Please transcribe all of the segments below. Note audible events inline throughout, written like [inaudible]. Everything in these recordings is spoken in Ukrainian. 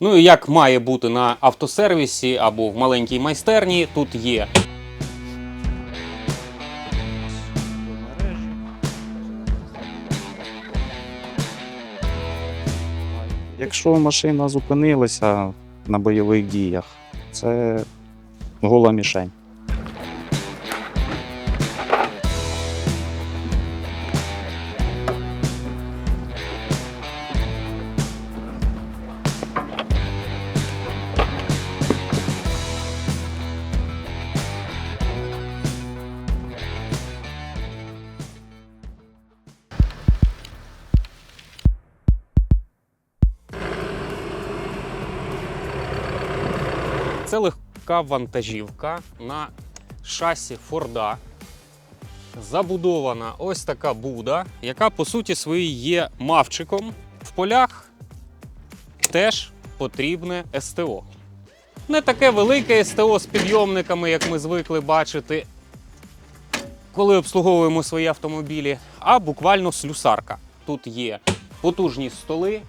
Ну і як має бути на автосервісі або в маленькій майстерні, тут є Якщо машина зупинилася на бойових діях, це гола мішень. Це легка вантажівка на шасі Форда. Забудована ось така буда, яка по суті своїй є мавчиком. В полях теж потрібне СТО. Не таке велике СТО з підйомниками, як ми звикли бачити, коли обслуговуємо свої автомобілі, а буквально слюсарка. Тут є потужні столи,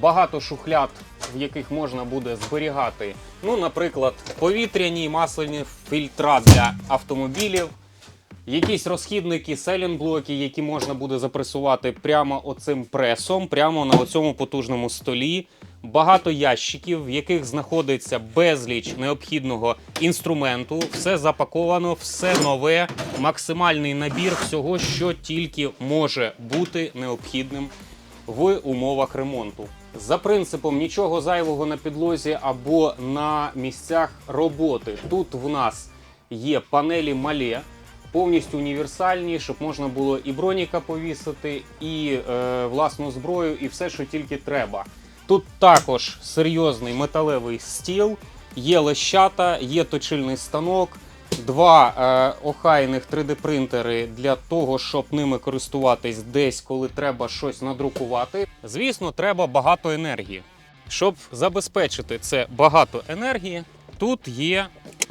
багато шухляд, в яких можна буде зберігати, ну, наприклад, повітряні масляні фільтра для автомобілів, якісь розхідники, селінблоки, які можна буде запресувати прямо оцим пресом, прямо на оцьому потужному столі. Багато ящиків, в яких знаходиться безліч необхідного інструменту. Все запаковано, все нове, максимальний набір всього, що тільки може бути необхідним в умовах ремонту. За принципом нічого зайвого на підлозі або на місцях роботи. Тут в нас є панелі мале, повністю універсальні, щоб можна було і броніка повісити, і е, власну зброю, і все, що тільки треба. Тут також серйозний металевий стіл, є лещата, є точильний станок, два е, охайних 3D-принтери для того, щоб ними користуватись десь, коли треба щось надрукувати. Звісно, треба багато енергії. Щоб забезпечити це багато енергії, тут є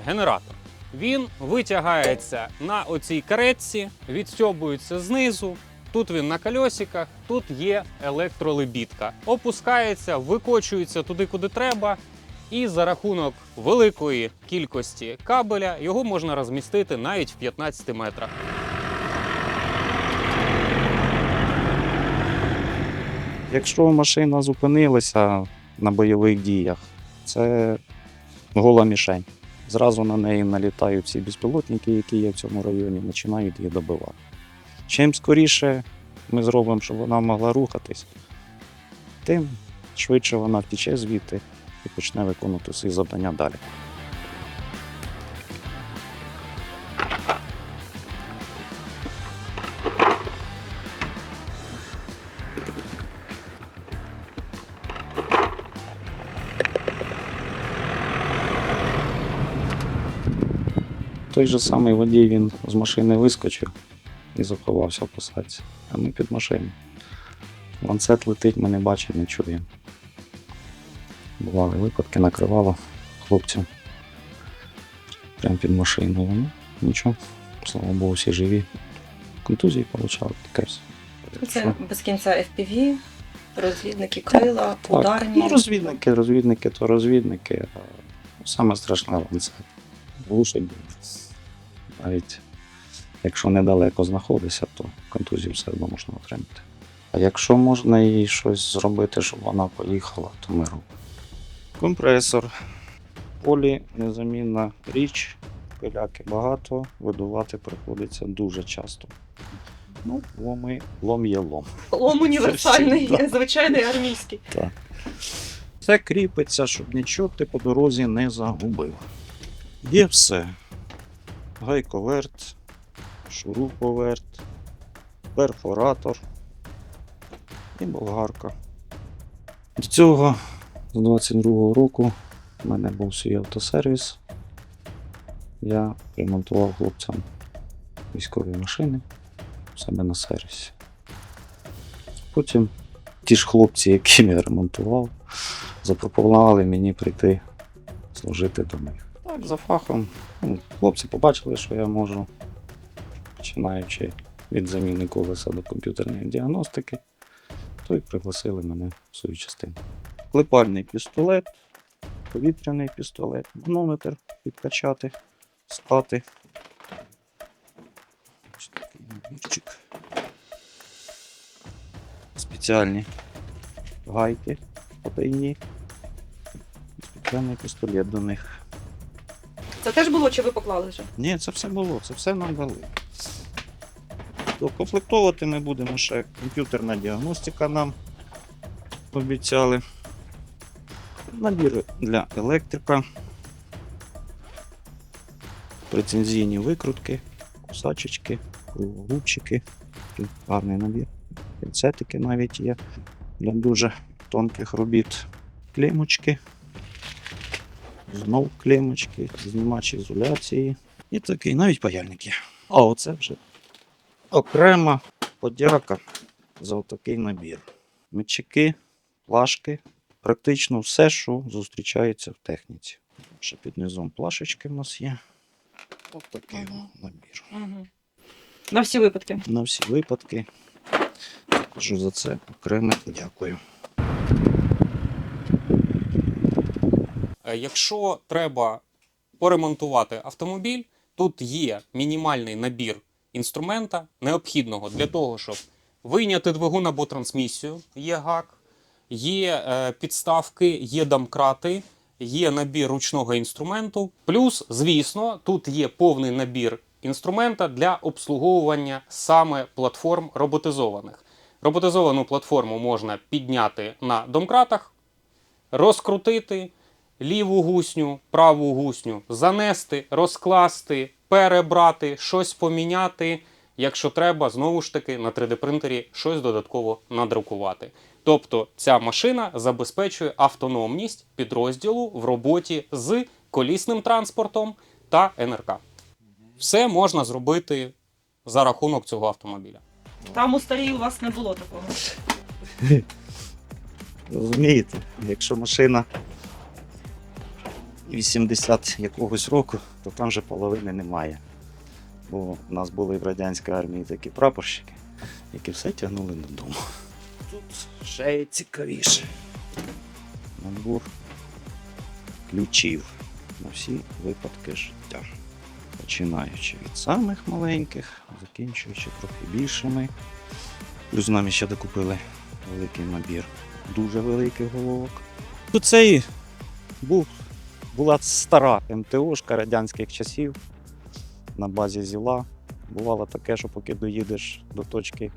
генератор. Він витягається на оцій каретці, відстьобується знизу. Тут він на кольосиках, тут є електролебідка. Опускається, викочується туди, куди треба, і за рахунок великої кількості кабеля його можна розмістити навіть в 15 метрах. Якщо машина зупинилася на бойових діях, це гола мішень. Зразу на неї налітають всі безпілотники, які є в цьому районі, починають її добивати. Чим скоріше ми зробимо, щоб вона могла рухатись, тим швидше вона втіче звідти і почне виконувати свої завдання далі. Той же самий водій він з машини вискочив і заховався в посадці. А ми під машину. Ланцет летить, ми не бачимо, не чуємо. Бували випадки, накривало хлопців прямо під машиною. Ну, нічого, слава Богу, всі живі. Контузії отримали, таке все. Це без кінця FPV, розвідники крила, ударні. Ну, розвідники, розвідники, то розвідники. Саме страшне ланцет. Глушить. Навіть якщо недалеко знаходишся, то контузію все одно можна отримати. А якщо можна їй щось зробити, щоб вона поїхала, то ми робимо. Компресор. Полі незамінна річ, пиляки багато, видувати приходиться дуже часто. Ну, ломи, лом є лом. Лом універсальний, Це всі, звичайний армійський. Це кріпиться, щоб нічого ти по дорозі не загубив. Є все. Гайковерт, шуруповерт, перфоратор і болгарка. До цього з 22-го року в мене був свій автосервіс. Я ремонтував хлопцям військові машини себе на сервісі. Потім ті ж хлопці, яким я ремонтував, запропонували мені прийти служити до них. Так, за фахом. Ну, хлопці побачили, що я можу, починаючи від заміни колеса до комп'ютерної діагностики, то й пригласили мене в свою частину. Клепальний пістолет, повітряний пістолет, манометр підкачати, стати. Ось такий набірчик. Спеціальні гайки потайні. Спеціальний пістолет до них. Це теж було, чи ви поклали вже? Ні, це все було, це все нам дали. Комплектовувати ми будемо ще комп'ютерна діагностика нам обіцяли. Набір для електрика. Прецензійні викрутки, кусачечки, кругогубчики. Гарний набір. Пінцетики навіть є для дуже тонких робіт. Клеймочки. Знов клеймочки, знімач ізоляції. І такий, навіть паяльник є. А оце вже окрема подяка за такий набір. Мечики, плашки, практично все, що зустрічається в техніці. Ще під низом плашечки в нас є. Ось такий Ага. набір. Угу. На всі випадки. На всі випадки. Кажу за це окреме дякую. Е, Якщо треба поремонтувати автомобіль, тут є мінімальний набір інструмента, необхідного для того, щоб вийняти двигун або трансмісію, є гак, є е, підставки, є домкрати, є набір ручного інструменту. Плюс, звісно, тут є повний набір інструмента для обслуговування саме платформ роботизованих. Роботизовану платформу можна підняти на домкратах, розкрутити ліву гусню, праву гусню, занести, розкласти, перебрати, щось поміняти. Якщо треба, знову ж таки на 3D принтері щось додатково надрукувати. Тобто ця машина забезпечує автономність підрозділу в роботі з колісним транспортом та НРК. Все можна зробити за рахунок цього автомобіля. Там у старій у вас не було такого. [laughs] Розумієте, якщо машина 80 якогось року, то там вже половини немає. Бо в нас були в радянській армії такі прапорщики, які все тягнули додому. Ще цікавіше. Набор ключів на всі випадки життя. Починаючи від самих маленьких, закінчуючи трохи більшими. Плюс нам ще докупили великий набір дуже великих головок. Тут цей був, була стара МТОшка радянських часів на базі зіла. Бувало таке, що поки доїдеш до точки,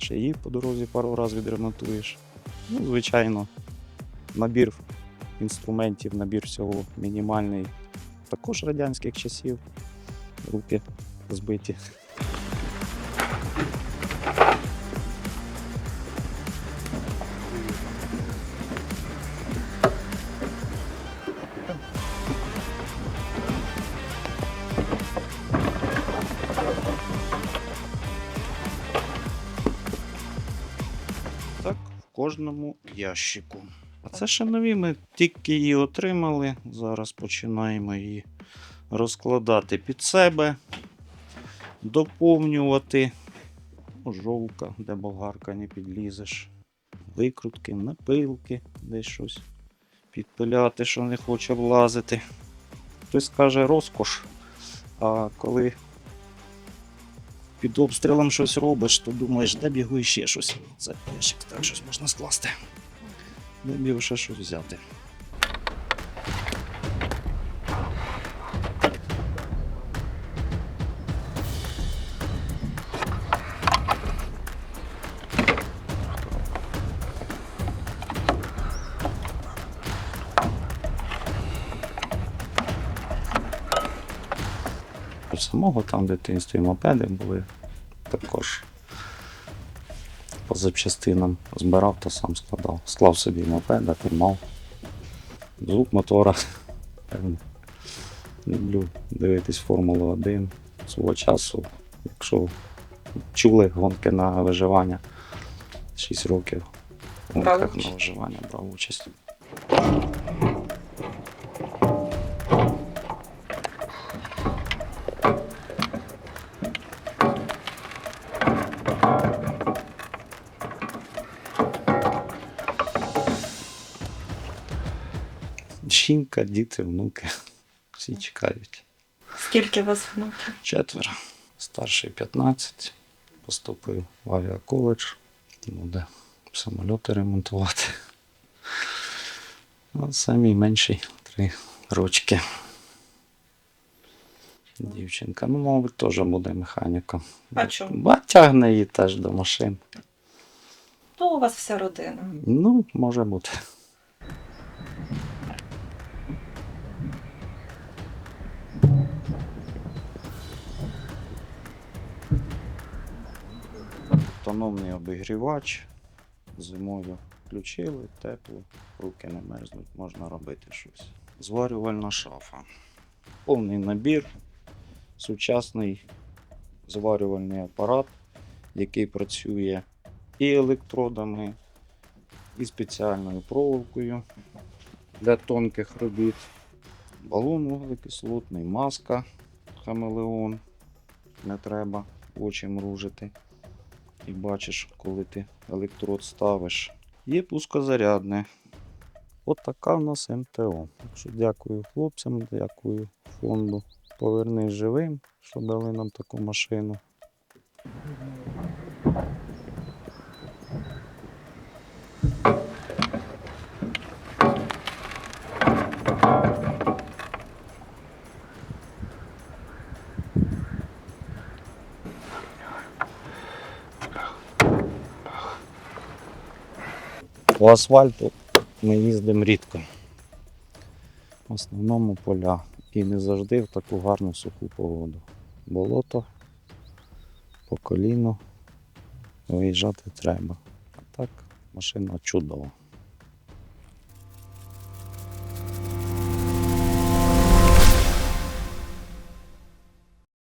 ще її по дорозі пару разів відремонтуєш. Ну, звичайно, набір інструментів, набір всього мінімальний. Також радянських часів. Руки збиті. Кожному ящику. А це ще нові, ми тільки її отримали. Зараз починаємо її розкладати під себе, доповнювати. Жовка, де болгарка не підлізеш. Викрутки, напилки, десь щось підпиляти, що не хоче влазити. Хтось каже розкош. А коли під обстрілом щось робиш, то думаєш, де бігу ще щось. Це ящик так щось можна скласти. Де б ще щось взяти. Самого там в дитинстві мопеди були також по запчастинам збирав та сам складав. Склав собі мопеда, тримав. Звук мотора. Люблю дивитись Формулу 1 свого часу. Якщо чули гонки на виживання 6 років в гонках на виживання брав участь. Жінка, діти, внуки. [laughs] Всі чекають. Скільки у вас внуків? Четверо. Старший 15. Поступив в авіаколедж. Буде самольоти ремонтувати. А самий менший три рочки. Дівчинка, ну, мабуть, теж буде механіком. А чому? Ба тягне її теж до машин. То у вас вся родина. Ну, може бути. Автономний обігрівач. Зимою включили, тепло, руки не мерзнуть, можна робити щось. Зварювальна шафа. Повний набір, сучасний зварювальний апарат, який працює і електродами, і спеціальною проволокою для тонких робіт. Балон вуглекислотний, маска, хамелеон. Не треба очі мружити. І бачиш, коли ти електрод ставиш. Є пускозарядне. От така в нас МТО. Так що дякую хлопцям, дякую фонду. Повернись живим, що дали нам таку машину. Асфальту ми їздимо рідко. В основному поля. І не завжди в таку гарну суху погоду. Болото по коліно. Виїжджати треба. А так машина чудова.